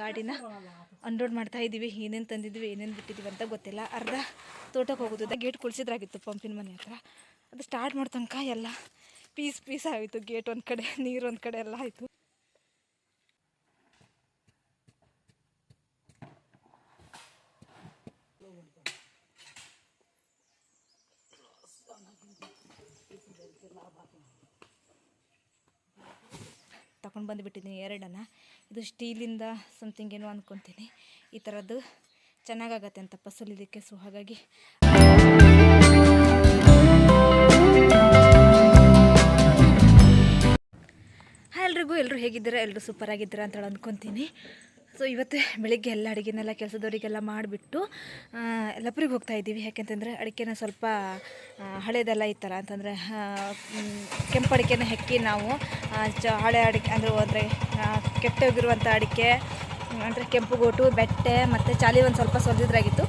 ಗಾಡಿನ ಅನ್ಲೋಡ್ ಮಾಡ್ತಾ ಇದ್ದೀವಿ ಏನೇನು ತಂದಿದ್ವಿ, ಏನೇನು ಬಿಟ್ಟಿದ್ದೀವಿ ಅಂತ ಗೊತ್ತಿಲ್ಲ. ಅರ್ಧ ತೋಟಕ್ಕೆ ಹೋಗೋದು. ಗೇಟ್ ಕುಳಿಸಿದ್ರಾಗಿತ್ತು ಪಂಪಿನ ಮನೆ ಹತ್ರ. ಅದು ಸ್ಟಾರ್ಟ್ ಮಾಡೋ ತನಕ ಎಲ್ಲ ಪೀಸ್ ಪೀಸ್ ಆಯಿತು. ಗೇಟ್ ಒಂದು ಕಡೆ, ನೀರು ಒಂದು ಕಡೆ ಎಲ್ಲ ಆಯಿತು. ತಗೊಂಡು ಬಂದುಬಿಟ್ಟಿದ್ದೀನಿ ಎರಡನ್ನ. ಇದು ಸ್ಟೀಲಿಂದ ಸಮಥಿಂಗ್ ಏನೋ ಅಂದ್ಕೊತೀನಿ ಈ ಥರದ್ದು ಚೆನ್ನಾಗಾಗತ್ತೆ ಅಂತ ಫಸಲಿದಕ್ಕೆ ಸೊ ಹಾಗಾಗಿ ಹಾಂ, ಎಲ್ರಿಗೂ ಎಲ್ಲರೂ ಹೇಗಿದ್ದೀರಾ? ಎಲ್ಲರೂ ಸೂಪರ್ ಆಗಿದ್ದೀರಾ ಅಂತ ಹೇಳಿ ಅಂದ್ಕೊತೀನಿ ಸೊ ಇವತ್ತು ಬೆಳಿಗ್ಗೆ ಎಲ್ಲ ಅಡುಗೆನೆಲ್ಲ ಕೆಲಸದವರಿಗೆಲ್ಲ ಮಾಡಿಬಿಟ್ಟು ಲಪ್ರಿಗೆ ಹೋಗ್ತಾ ಇದ್ದೀವಿ. ಯಾಕೆಂತಂದರೆ ಅಡಿಕೆನ ಸ್ವಲ್ಪ ಹಳೆಯದೆಲ್ಲ ಈ ಥರ ಅಂತಂದರೆ ಕೆಂಪು ಅಡಿಕೆನ ಹೆಕ್ಕಿ ನಾವು ಚ, ಹಳೆ ಅಡಿಕೆ, ಅಂದರೆ ಅಂದರೆ ಕೆಟ್ಟೋಗಿರುವಂಥ ಅಡಿಕೆ ಅಂದರೆ ಕೆಂಪು ಗೋಟು, ಬೆಟ್ಟೆ, ಮತ್ತು ಚಾಲಿ ಒಂದು ಸ್ವಲ್ಪ ಸೊಲ್ದಿದ್ರಾಗಿತ್ತು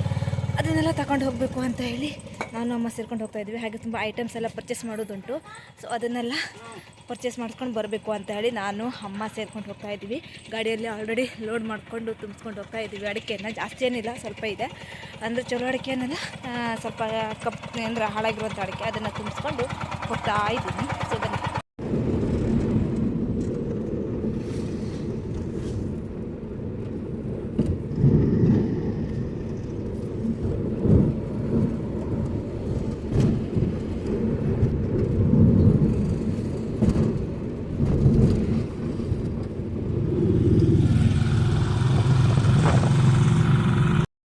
ಅದನ್ನೆಲ್ಲ ತಗೊಂಡು ಹೋಗಬೇಕು ಅಂತ ಹೇಳಿ ನಾನು ಅಮ್ಮ ಸೇರ್ಕೊಂಡು ಹೋಗ್ತಾ ಇದ್ವಿ. ಹಾಗೆ ತುಂಬ ಐಟಮ್ಸ್ ಎಲ್ಲ ಪರ್ಚೇಸ್ ಮಾಡೋದುಂಟು ಸೊ ಅದನ್ನೆಲ್ಲ ಪರ್ಚೇಸ್ ಮಾಡ್ಕೊಂಡು ಬರಬೇಕು ಅಂತ ಹೇಳಿ ನಾನು ಅಮ್ಮ ಸೇರ್ಕೊಂಡು ಹೋಗ್ತಾ ಇದ್ವಿ. ಗಾಡಿಯಲ್ಲಿ ಆಲ್ರೆಡಿ ಲೋಡ್ ಮಾಡಿಕೊಂಡು ತುಂಬಿಸ್ಕೊಂಡು ಹೋಗ್ತಾ ಇದ್ದೀವಿ ಅಡಿಕೆಯನ್ನು ಜಾಸ್ತಿ ಏನಿಲ್ಲ ಸ್ವಲ್ಪ ಇದೆ. ಅಂದರೆ ಚಲೋ ಅಡಿಕೆನೆಲ್ಲ ಆ, ಸ್ವಲ್ಪ ಕಪ್ ಅಂದರೆ ಹಾಳಾಗಿರುವಂಥ ಅಡಿಕೆ ಅದನ್ನು ತುಂಬಿಸ್ಕೊಂಡು ಹೋಗ್ತಾ ಇದ್ದೀನಿ. ಸೊ ಬನ್ನಿ.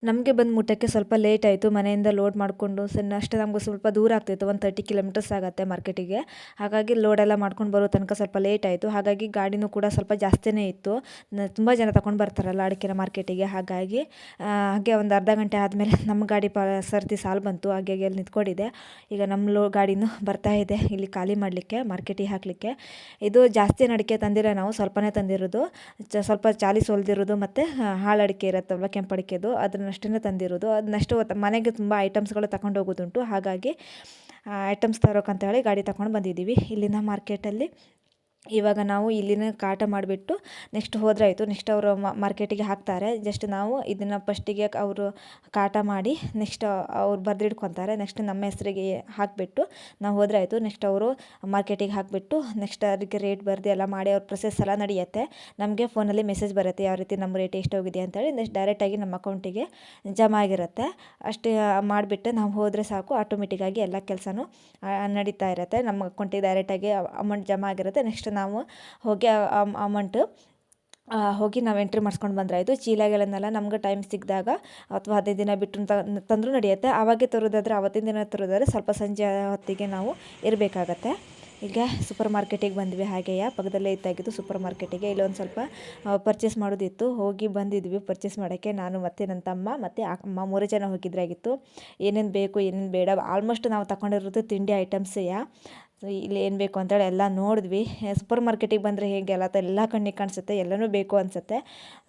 ನಮಗೆ ಬಂದು ಮುಟ್ಟಕ್ಕೆ ಸ್ವಲ್ಪ ಲೇಟ್ ಆಯಿತು. ಮನೆಯಿಂದ ಲೋಡ್ ಮಾಡಿಕೊಂಡು ಸಣ್ಣ, ಅಷ್ಟೇ ನಮಗೆ ಸ್ವಲ್ಪ ದೂರ ಆಗ್ತಿತ್ತು. ಒಂದು ತರ್ಟಿ ಕಿಲೋಮೀಟರ್ಸ್ ಆಗುತ್ತೆ ಮಾರ್ಕೆಟಿಗೆ ಹಾಗಾಗಿ ಲೋಡೆಲ್ಲ ಮಾಡ್ಕೊಂಡು ಬರೋ ತನಕ ಸ್ವಲ್ಪ ಲೇಟ್ ಆಯಿತು. ಹಾಗಾಗಿ ಗಾಡಿನೂ ಕೂಡ ಸ್ವಲ್ಪ ಜಾಸ್ತಿನೇ ಇತ್ತು. ತುಂಬ ಜನ ತಗೊಂಡು ಬರ್ತಾರಲ್ಲ ಅಡಿಕೆನ ಮಾರ್ಕೆಟಿಗೆ ಹಾಗಾಗಿ ಹಾಗೆ ಒಂದು ಅರ್ಧ ಗಂಟೆ ಆದಮೇಲೆ ನಮ್ಮ ಗಾಡಿ ಪ, ಸರ್ತಿ ಸಾಲು ಬಂತು. ಹಾಗೆ ಅಲ್ಲಿ ನಿಂತ್ಕೊಂಡಿದೆ. ಈಗ ನಮ್ಮ ಲೋ, ಗಾಡಿನೂ ಬರ್ತಾ ಇದೆ. ಇಲ್ಲಿ ಖಾಲಿ ಮಾಡಲಿಕ್ಕೆ ಮಾರ್ಕೆಟಿಗೆ ಹಾಕಲಿಕ್ಕೆ. ಇದು ಜಾಸ್ತಿ ಅಡಿಕೆ ತಂದಿಲ್ಲ ನಾವು ಸ್ವಲ್ಪನೇ ತಂದಿರೋದು. ಸ್ವಲ್ಪ ಚಾಲಿ ಹೊಲ್ದಿರೋದು ಮತ್ತು ಹಾಳಡಿಕೆ ಅಡಿಕೆ ಇರುತ್ತಲ್ವ ಕೆಂಪು ಅಡಿಕೆದು. ಅದನ್ನಷ್ಟೇ ತಂದಿರೋದು. ಅದನ್ನಷ್ಟು ಮನೆಗೆ ತುಂಬ ಐಟಮ್ಸ್ಗಳು ತಗೊಂಡು ಹೋಗೋದುಂಟು. ಹಾಗಾಗಿ ಐಟಮ್ಸ್ ತರೋಕ್ಕಂತ ಹೇಳಿ ಗಾಡಿ ತಗೊಂಡು ಬಂದಿದ್ದೀವಿ. ಇಲ್ಲಿನ ಮಾರ್ಕೆಟಲ್ಲಿ ಇವಾಗ ನಾವು ಇಲ್ಲಿನ ಕಾಟ ಮಾಡಿಬಿಟ್ಟು ನೆಕ್ಸ್ಟ್ ಹೋದ್ರಾಯಿತು. ನೆಕ್ಸ್ಟ್ ಅವರು ಮಾರ್ಕೆಟಿಗೆ ಹಾಕ್ತಾರೆ. ಜಸ್ಟ್ ನಾವು ಇದನ್ನು ಫಸ್ಟಿಗೆ ಅವರು ಕಾಟ ಮಾಡಿ ನೆಕ್ಸ್ಟ್ ಅವ್ರು ಬರೆದಿಟ್ಕೊತಾರೆ. ನೆಕ್ಸ್ಟ್ ನಮ್ಮ ಹೆಸರಿಗೆ ಹಾಕಿಬಿಟ್ಟು ನಾವು ಹೋದ್ರಾಯಿತು. ನೆಕ್ಸ್ಟ್ ಅವರು ಮಾರ್ಕೆಟಿಗೆ ಹಾಕಿಬಿಟ್ಟು ನೆಕ್ಸ್ಟ್ ಅದಕ್ಕೆ ರೇಟ್ ಬರೆದು ಎಲ್ಲ ಮಾಡಿ ಅವ್ರ ಪ್ರೊಸೆಸ್ ಎಲ್ಲ ನಡೆಯುತ್ತೆ. ನಮಗೆ ಫೋನಲ್ಲಿ ಮೆಸೇಜ್ ಬರುತ್ತೆ. ಯಾವ ರೀತಿ ನಮ್ಮ ರೇಟ್ ಎಷ್ಟು ಹೋಗಿದೆ ಅಂತೇಳಿ ನೆಕ್ಸ್ಟ್ ಡೈರೆಕ್ಟಾಗಿ ನಮ್ಮ ಅಕೌಂಟಿಗೆ ಜಮಾ ಆಗಿರುತ್ತೆ. ಅಷ್ಟೇ ಮಾಡಿಬಿಟ್ಟು ನಾವು ಹೋದರೆ ಸಾಕು. ಆಟೋಮೆಟಿಕ್ಕಾಗಿ ಎಲ್ಲ ಕೆಲಸನೂ ನಡೀತಾ ಇರುತ್ತೆ. ನಮ್ಮ ಅಕೌಂಟಿಗೆ ಡೈರೆಕ್ಟಾಗಿ ಅಮೌಂಟ್ ಜಮಾ ಆಗಿರುತ್ತೆ. ನೆಕ್ಸ್ಟ್ ನಾವು ಹೋಗಿ ಅಮೌಂಟ್ ಹೋಗಿ ನಾವು ಎಂಟ್ರಿ ಮಾಡ್ಸ್ಕೊಂಡು ಬಂದ್ರಾಯಿತು. ಚೀಲಗಳನ್ನೆಲ್ಲ ನಮ್ಗೆ ಟೈಮ್ ಸಿಕ್ಕಿದಾಗ ಅಥವಾ ಹದಿನೈದು ದಿನ ಬಿಟ್ಟು ತಂದು ತಂದರೂ ನಡೆಯುತ್ತೆ. ಆವಾಗೆ ತರೋದಾದರೆ ಅವತ್ತಿನ ದಿನ ತರೋದಾದರೆ ಸ್ವಲ್ಪ ಸಂಜೆ ಹೊತ್ತಿಗೆ ನಾವು ಇರಬೇಕಾಗತ್ತೆ. ಈಗ ಸೂಪರ್ ಮಾರ್ಕೆಟಿಗೆ ಬಂದ್ವಿ ಹಾಗೆಯೇ, ಪಕ್ಕದಲ್ಲೇ ಇತ್ತಾಗಿದ್ದು ಸೂಪರ್ ಮಾರ್ಕೆಟಿಗೆ ಇಲ್ಲೊಂದು ಸ್ವಲ್ಪ ಪರ್ಚೇಸ್ ಮಾಡೋದಿತ್ತು. ಹೋಗಿ ಬಂದಿದ್ವಿ ಪರ್ಚೇಸ್ ಮಾಡೋಕ್ಕೆ. ನಾನು ಮತ್ತು ನನ್ನ ತಮ್ಮ, ಮತ್ತು ಅಮ್ಮ ಮೂರು ಜನ ಹೋಗಿದ್ರಾಗಿತ್ತು. ಏನೇನು ಬೇಕು, ಏನೇನು ಬೇಡ ಆಲ್ಮೋಸ್ಟ್ ನಾವು ತಗೊಂಡಿರೋದು ತಿಂಡಿ ಐಟಮ್ಸೆಯ ಸೊ ಇಲ್ಲಿ ಏನು ಬೇಕು ಅಂತೇಳಿ ಎಲ್ಲ ನೋಡಿದ್ವಿ. ಸೂಪರ್ ಮಾರ್ಕೆಟಿಗೆ ಬಂದರೆ ಹೇಗೆ ಎಲ್ಲ ತ- ಎಲ್ಲ ಕಣ್ಣಿಗೆ ಕಾಣಿಸುತ್ತೆ, ಎಲ್ಲನೂ ಬೇಕು ಅನಿಸುತ್ತೆ.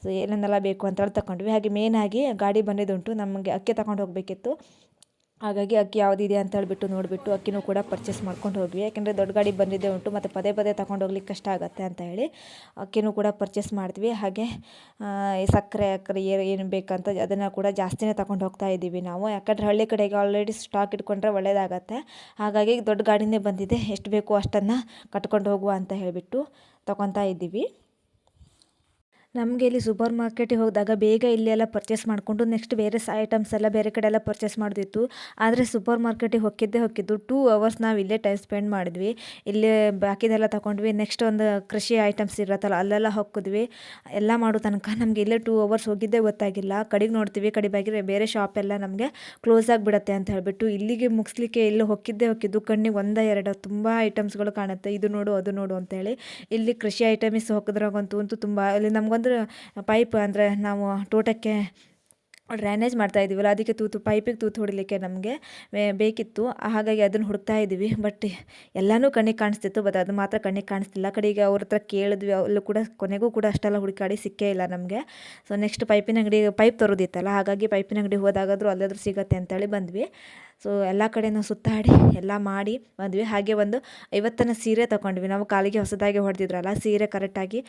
ಸೊ ಏನೇನೆಲ್ಲ ಬೇಕು ಅಂತೇಳಿ ತಗೊಂಡ್ವಿ ಹಾಗೆ ಮೇನಾಗಿ ಗಾಡಿ ಬಂದಿದ್ದುಂಟು ನಮಗೆ ಅಕ್ಕಿ ತಗೊಂಡು ಹೋಗಬೇಕಿತ್ತು. ಹಾಗಾಗಿ ಅಕ್ಕಿ ಯಾವುದಿದೆ ಅಂತ ಹೇಳ್ಬಿಟ್ಟು ನೋಡಿಬಿಟ್ಟು ಅಕ್ಕಿನೂ ಕೂಡ ಪರ್ಚೇಸ್ ಮಾಡ್ಕೊಂಡು ಹೋದ್ವಿ. ಯಾಕೆಂದರೆ ದೊಡ್ಡ ಗಾಡಿ ಬಂದಿದ್ದೇ ಉಂಟು, ಮತ್ತು ಪದೇ ಪದೇ ತಗೊಂಡು ಹೋಗ್ಲಿಕ್ಕೆ ಕಷ್ಟ ಆಗುತ್ತೆ ಅಂತ ಹೇಳಿ ಅಕ್ಕಿನೂ ಕೂಡ ಪರ್ಚೇಸ್ ಮಾಡಿದ್ವಿ. ಹಾಗೆ ಸಕ್ಕರೆ, ಅಕ್ಕರೆ ಏನು ಏನು ಬೇಕಂತ ಅದನ್ನು ಕೂಡ ಜಾಸ್ತಿನೇ ತಗೊಂಡು ಹೋಗ್ತಾ ಇದ್ದೀವಿ ನಾವು. ಯಾಕಂದರೆ ಹಳ್ಳಿ ಕಡೆಗೆ ಆಲ್ರೆಡಿ ಸ್ಟಾಕ್ ಇಟ್ಕೊಂಡ್ರೆ ಒಳ್ಳೆಯದಾಗತ್ತೆ ಹಾಗಾಗಿ ದೊಡ್ಡ ಗಾಡಿನೇ ಬಂದಿದೆ, ಎಷ್ಟು ಬೇಕು ಅಷ್ಟನ್ನು ಕಟ್ಕೊಂಡು ಹೋಗುವ ಅಂತ ಹೇಳಿಬಿಟ್ಟು ತಗೊತಾ ಇದ್ದೀವಿ. ನಮಗೆ ಇಲ್ಲಿ ಸೂಪರ್ ಮಾರ್ಕೆಟಿಗೆ ಹೋದಾಗ ಬೇಗ ಇಲ್ಲಿ ಎಲ್ಲ ಪರ್ಚೇಸ್ ಮಾಡಿಕೊಂಡು ನೆಕ್ಸ್ಟ್ ಬೇರೆ ಐಟಮ್ಸ್ ಎಲ್ಲ ಬೇರೆ ಕಡೆ ಎಲ್ಲ ಪರ್ಚೇಸ್ ಮಾಡೋದಿತ್ತು ಆದರೆ ಸೂಪರ್ ಮಾರ್ಕೆಟಿಗೆ ಹೊಕ್ಕಿದ್ದೇ ಹೊಕ್ಕಿದ್ದು ಟೂ ಅವರ್ಸ್ ನಾವು ಇಲ್ಲೇ ಟೈಮ್ ಸ್ಪೆಂಡ್ ಮಾಡಿದ್ವಿ. ಇಲ್ಲೇ ಬಾಕಿದೆಲ್ಲ ತಗೊಂಡ್ವಿ ನೆಕ್ಸ್ಟ್ ಒಂದು ಕೃಷಿ ಐಟಮ್ಸ್ ಇರತ್ತಲ್ಲ, ಅಲ್ಲೆಲ್ಲ ಹೊಕ್ಕಿದ್ವಿ ಎಲ್ಲ ಮಾಡೋ ತನಕ ನಮಗೆ ಇಲ್ಲೇ ಟೂ ಅವರ್ಸ್ ಹೋಗಿದ್ದೇ ಗೊತ್ತಾಗಿಲ್ಲ. ಕಡೆಗೆ ನೋಡ್ತೀವಿ, ಕಡೆ ಬಾಗಿ ಬೇರೆ ಶಾಪ್ ಎಲ್ಲ ನಮಗೆ ಕ್ಲೋಸ್ ಆಗಿಬಿಡತ್ತೆ ಅಂತ ಹೇಳಿಬಿಟ್ಟು ಇಲ್ಲಿಗೆ ಮುಗಿಸ್ಲಿಕ್ಕೆ ಇಲ್ಲಿ ಹೊಕ್ಕಿದ್ದೇ ಹೊಕ್ಕಿದ್ದು ಕಣ್ಣಿಗೆ ಒಂದ ಎರಡು ತುಂಬ ಐಟಮ್ಸ್ಗಳು ಕಾಣುತ್ತೆ. ಇದು ನೋಡು, ಅದು ನೋಡು ಅಂತೇಳಿ. ಇಲ್ಲಿ ಕೃಷಿ ಐಟಮ್ಸ್ ಹೊಕ್ಕದ್ರಾಗಂತೂ ಅಂತೂ ತುಂಬ, ಇಲ್ಲಿ ನಮಗೊಂದು ಪೈಪ್ ಅಂದರೆ ನಾವು ತೋಟಕ್ಕೆ ಡ್ರೈನೇಜ್ ಮಾಡ್ತಾ ಇದ್ದೀವಲ್ಲ, ಅದಕ್ಕೆ ತೂತು ಪೈಪಿಗೆ ತೂತು ಹೊಡಿಲಿಕ್ಕೆ ನಮಗೆ ಬೇಕಿತ್ತು. ಹಾಗಾಗಿ ಅದನ್ನು ಹುಡುಕ್ತಾ ಇದ್ದೀವಿ. ಬಟ್ ಎಲ್ಲನೂ ಕಣ್ಣಿಗೆ ಕಾಣಿಸ್ತಿತ್ತು ಬಟ್ ಅದು ಮಾತ್ರ ಕಣ್ಣಿಗೆ ಕಾಣಿಸ್ತಿಲ್ಲ. ಕಡೆಗೆ ಅವ್ರ ಹತ್ರ ಕೇಳಿದ್ವಿ ಅಲ್ಲೂ ಕೂಡ ಕೊನೆಗೂ ಕೂಡ ಅಷ್ಟೆಲ್ಲ ಹುಡುಕಾಡಿ ಸಿಕ್ಕೇ ಇಲ್ಲ ನಮಗೆ. ಸೊ ನೆಕ್ಸ್ಟ್ ಪೈಪಿನ ಅಂಗಡಿ ಪೈಪ್ ತರೋದಿತ್ತಲ್ಲ, ಹಾಗಾಗಿ ಪೈಪಿನ ಅಂಗಡಿ ಹೋದಾಗಾದರೂ ಅಲ್ಲಾದ್ರೂ ಸಿಗತ್ತೆ ಅಂತೇಳಿ ಬಂದ್ವಿ. ಸೊ ಎಲ್ಲ ಕಡೆನೂ ಸುತ್ತಾಡಿ, ಎಲ್ಲ ಮಾಡಿ ಬಂದ್ವಿ. ಹಾಗೆ ಒಂದು ಐವತ್ತನ ಸೀರೆ ತೊಗೊಂಡ್ವಿ. ನಾವು ಕಾಲಿಗೆ ಹೊಸದಾಗಿ ಹೊಡೆದಿದ್ರಲ್ಲ, ಸೀರೆ ಕರೆಕ್ಟಾಗಿ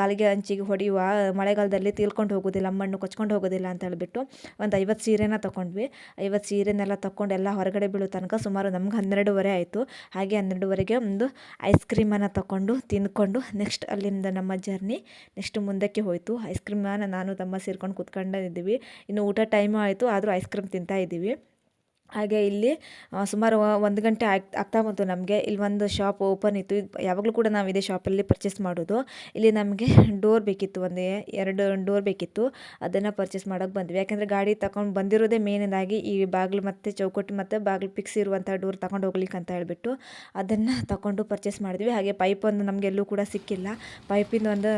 ಕಾಲಿಗೆ ಅಂಚಿಗೆ ಹೊಡೆಯುವ ಮಳೆಗಾಲದಲ್ಲಿ ತೀಲ್ಕೊಂಡು ಹೋಗೋದಿಲ್ಲ, ಮಣ್ಣು ಕೊಚ್ಕೊಂಡು ಹೋಗೋದಿಲ್ಲ ಅಂತ ಹೇಳಿಬಿಟ್ಟು ಒಂದು ಐವತ್ತು ಸೀರೆನ ತೊಗೊಂಡ್ವಿ. ಐವತ್ತು ಸೀರೆನೆಲ್ಲ ತೊಗೊಂಡು ಎಲ್ಲ ಹೊರಗಡೆ ಬೀಳೋ ತನಕ ಸುಮಾರು ನಮ್ಗೆ ಹನ್ನೆರಡುವರೆ ಆಯಿತು. ಹಾಗೆ ಹನ್ನೆರಡುವರೆಗೆ ಒಂದು ಐಸ್ ಕ್ರೀಮನ್ನು ತಗೊಂಡು ತಿಂದ್ಕೊಂಡು ನೆಕ್ಸ್ಟ್ ಅಲ್ಲಿಂದ ನಮ್ಮ ಜರ್ನಿ ನೆಕ್ಸ್ಟ್ ಮುಂದಕ್ಕೆ ಹೋಯಿತು. ಐಸ್ ಕ್ರೀಮನ್ನು ನಾನು ತಮ್ಮ ಸೇರ್ಕೊಂಡು ಕೂತ್ಕೊಂಡಿದ್ದೀವಿ ಇನ್ನು ಊಟ ಟೈಮು ಆಯಿತು, ಆದರೂ ಐಸ್ ಕ್ರೀಮ್ ತಿಂತಾ ಇದ್ದೀವಿ. ಹಾಗೆ ಇಲ್ಲಿ ಸುಮಾರು ಒಂದು ಗಂಟೆ ಆಗ್, ಆಗ್ತಾ ಬಂತು ನಮಗೆ. ಇಲ್ಲಿ ಒಂದು ಶಾಪ್ ಓಪನ್ ಇತ್ತು. ಯಾವಾಗಲೂ ಕೂಡ ನಾವು ಇದೇ ಶಾಪಲ್ಲಿ ಪರ್ಚೇಸ್ ಮಾಡೋದು. ಇಲ್ಲಿ ನಮಗೆ ಡೋರ್ ಬೇಕಿತ್ತು, ಒಂದು ಎರಡು ಡೋರ್ ಬೇಕಿತ್ತು. ಅದನ್ನು ಪರ್ಚೇಸ್ ಮಾಡೋಕ್ಕೆ ಬಂದ್ವಿ. ಯಾಕೆಂದರೆ ಗಾಡಿ ತಗೊಂಡು ಬಂದಿರೋದೇ ಮೇನಿಂದಾಗಿ ಈ ಬಾಗಿಲು ಮತ್ತು ಚೌಕಟ್ಟು ಮತ್ತು ಬಾಗಿಲು ಫಿಕ್ಸ್ ಇರುವಂಥ ಡೋರ್ ತಗೊಂಡು ಹೋಗ್ಲಿಕ್ಕೆ ಅಂತ ಹೇಳಿಬಿಟ್ಟು ಅದನ್ನು ತಗೊಂಡು ಪರ್ಚೇಸ್ ಮಾಡಿದ್ವಿ. ಹಾಗೆ ಪೈಪ್ ಒಂದು ನಮಗೆ ಎಲ್ಲೂ ಕೂಡ ಸಿಕ್ಕಿಲ್ಲ. ಪೈಪಿಂದ ಒಂದು